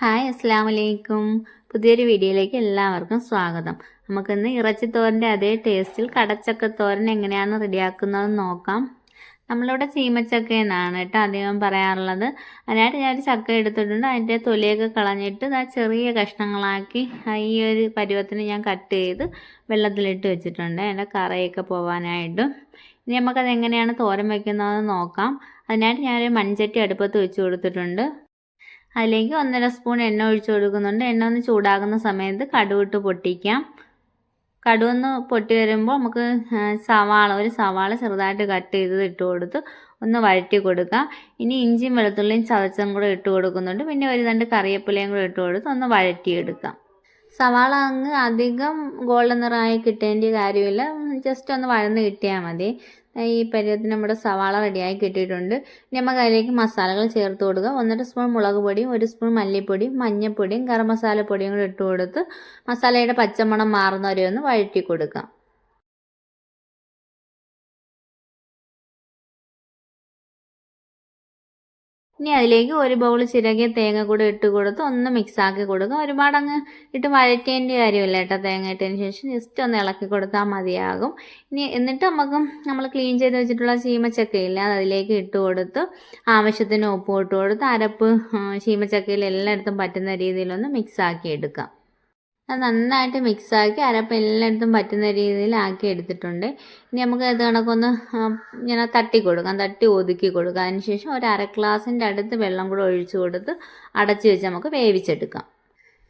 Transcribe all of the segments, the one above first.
Hi അസ്സാം വലൈക്കും പുതിയൊരു വീഡിയോയിലേക്ക് എല്ലാവർക്കും സ്വാഗതം. നമുക്കിന്ന് ഇറച്ചിത്തോരന്റെ അതേ ടേസ്റ്റിൽ കടച്ചക്കത്തോരൻ എങ്ങനെയാണ് റെഡിയാക്കുന്നതെന്ന് നോക്കാം. നമ്മളിവിടെ ചീമച്ചക്ക എന്നാണ് കേട്ടോ അധികം പറയാറുള്ളത്. അതിനായിട്ട് ഞാനൊരു ചക്ക എടുത്തിട്ടുണ്ട്. അതിന്റെ തൊലിയൊക്കെ കളഞ്ഞിട്ട് ആ ചെറിയ കഷ്ണങ്ങളാക്കി ഈ ഒരു പരുവത്തിന് ഞാൻ കട്ട് ചെയ്ത് വെള്ളത്തിലിട്ട് വെച്ചിട്ടുണ്ട്. അതിന്റെ കറയൊക്കെ പോകാനായിട്ട് ഇനി നമുക്കത് എങ്ങനെയാണ് തോരൻ വയ്ക്കുന്നതെന്ന് നോക്കാം. അതിനായിട്ട് ഞാനൊരു മൺചട്ടി അടുപ്പത്ത് വെച്ച് കൊടുത്തിട്ടുണ്ട്. അതിലേക്ക് ഒന്നര സ്പൂൺ എണ്ണ ഒഴിച്ചു കൊടുക്കുന്നുണ്ട്. എണ്ണ ഒന്ന് ചൂടാകുന്ന സമയത്ത് കടുവിട്ട് പൊട്ടിക്കാം. കടുവൊന്ന് പൊട്ടി വരുമ്പോൾ നമുക്ക് സവാള ഒരു സവാള ചെറുതായിട്ട് കട്ട് ചെയ്ത് ഇട്ട് കൊടുത്ത് ഒന്ന് വഴറ്റി കൊടുക്കാം. ഇനി ഇഞ്ചിയും വെളുത്തുള്ളിയും ചതച്ചും കൂടെ ഇട്ട് കൊടുക്കുന്നുണ്ട്. പിന്നെ ഒരു രണ്ട് കറിവേപ്പിലയും കൂടെ ഇട്ട് കൊടുത്ത് ഒന്ന് വഴറ്റിയെടുക്കാം. സവാള അങ്ങ് അധികം ഗോൾഡൻ നിറമായി കിട്ടേണ്ട കാര്യമില്ല. ജസ്റ്റ് ഒന്ന് വഴന്ന് കിട്ടിയാൽ മതി. ഈ പരുവത്തിന് നമ്മുടെ സവാള റെഡിയായി കിട്ടിയിട്ടുണ്ട്. ഇനി നമുക്ക് അതിലേക്ക് മസാലകൾ ചേർത്ത് കൊടുക്കുക ഒന്നര സ്പൂൺ മുളക് പൊടിയും ഒരു സ്പൂൺ മല്ലിപ്പൊടിയും മഞ്ഞൾപ്പൊടിയും ഗരം മസാല പൊടിയും കൂടി ഇട്ട് കൊടുത്ത് മസാലയുടെ പച്ചമണം മാറുന്നവരെ ഒന്ന് വഴറ്റി കൊടുക്കാം. ഇനി അതിലേക്ക് ഒരു ബൗൾ ചിരകിയ തേങ്ങ കൂടെ ഇട്ട് കൊടുത്ത് ഒന്ന് മിക്സ് ആക്കി കൊടുക്കുക ഒരുപാട് അങ്ങ് ഇട്ട് വഴറ്റേണ്ട കാര്യമില്ല കേട്ടോ തേങ്ങ ഇട്ടതിന് ശേഷം. ജസ്റ്റ് ഒന്ന് ഇളക്കി കൊടുത്താൽ മതിയാകും. ഇനി എന്നിട്ട് നമുക്ക് നമ്മൾ ക്ലീൻ ചെയ്ത് വെച്ചിട്ടുള്ള ചീമച്ചക്കയില്ല അത് അതിലേക്ക് ഇട്ട് കൊടുത്ത് ആവശ്യത്തിന് ഉപ്പ് ഇട്ട് കൊടുത്ത് അരപ്പ് ചീമച്ചക്കയിൽ എല്ലായിടത്തും പറ്റുന്ന രീതിയിലൊന്ന് മിക്സ് ആക്കി എടുക്കാം. അത് നന്നായിട്ട് മിക്സാക്കി അരപ്പ് എല്ലായിടത്തും പറ്റുന്ന രീതിയിൽ ആക്കി എടുത്തിട്ടുണ്ട്. ഇനി നമുക്ക് ഇത് കണക്കൊന്ന് ഇങ്ങനെ തട്ടി കൊടുക്കാം. തട്ടി ഒതുക്കി കൊടുക്കാം. അതിനുശേഷം ഒരു അര ഗ്ലാസിന്റെ അടുത്ത് വെള്ളം കൂടെ ഒഴിച്ചു കൊടുത്ത് അടച്ചു വെച്ച് നമുക്ക് വേവിച്ചെടുക്കാം.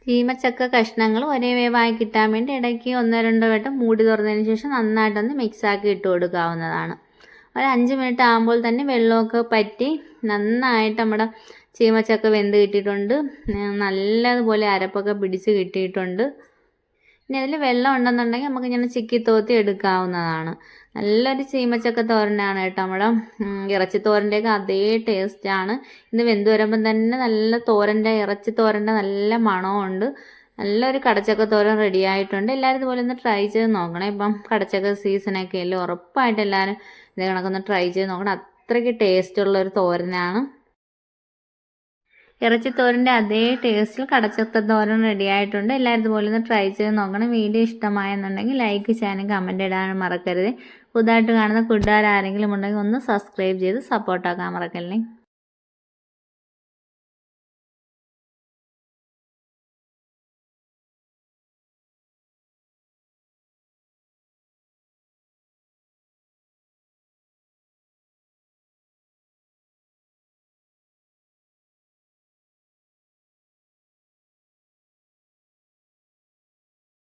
ചീമച്ചക്ക കഷ്ണങ്ങൾ ഒരേ വേവായി കിട്ടാൻ വേണ്ടി ഇടയ്ക്ക് ഒന്നോ രണ്ടോ വട്ടം മൂടി തുറന്നതിന് ശേഷം നന്നായിട്ടൊന്ന് മിക്സാക്കി ഇട്ട് കൊടുക്കാവുന്നതാണ്. ഒരു അഞ്ച് മിനിറ്റ് ആകുമ്പോൾ തന്നെ വെള്ളമൊക്കെ പറ്റി നന്നായിട്ട് നമ്മുടെ ചീമച്ചക്ക വെന്ത് കിട്ടിയിട്ടുണ്ട്. നല്ലതുപോലെ അരപ്പൊക്കെ പിടിച്ച് കിട്ടിയിട്ടുണ്ട്. ഇനി അതിൽ വെള്ളം ഉണ്ടെന്നുണ്ടെങ്കിൽ നമുക്ക് ഇങ്ങനെ ചിക്കി തോത്തി എടുക്കാവുന്നതാണ്. നല്ലൊരു ചീമച്ചക്ക തോരനാണ് കേട്ടോ നമ്മുടെ ഇറച്ചി തോരന്റെയൊക്കെ അതേ ടേസ്റ്റാണ്. ഇത് വെന്ത് വരുമ്പം തന്നെ നല്ല തോരന്റെ ഇറച്ചി തോരന്റെ നല്ല മണമുണ്ട് നല്ലൊരു കടച്ചക്ക തോരൻ റെഡി ആയിട്ടുണ്ട്. എല്ലാവരും ഇതുപോലെ ഒന്ന് ട്രൈ ചെയ്ത് നോക്കണം. ഇപ്പം കടച്ചക്ക സീസണൊക്കെ അല്ലേ ഉറപ്പായിട്ട് എല്ലാവരും ഇത് കണക്കൊന്ന് ട്രൈ ചെയ്ത് നോക്കണം. അത്രയ്ക്ക് ടേസ്റ്റുള്ള ഒരു തോരനാണ്. ഇറച്ചിത്തോരന്റെ അതേ ടേസ്റ്റിൽ കടച്ചക്ക തോരൻ റെഡി ആയിട്ടുണ്ട്. എല്ലാവരും ഇതുപോലെ ഒന്ന് ട്രൈ ചെയ്ത് നോക്കണം. വീഡിയോ ഇഷ്ടമായെന്നുണ്ടെങ്കിൽ ലൈക്ക് ചെയ്യാനും കമന്റ് ഇടാനും മറക്കരുത്. പുതുതായിട്ട് കാണുന്ന കൂട്ടുകാർ ആരെങ്കിലും ഉണ്ടെങ്കിൽ ഒന്ന് സബ്സ്ക്രൈബ് ചെയ്ത് സപ്പോർട്ടാക്കാൻ മറക്കല്ലേ?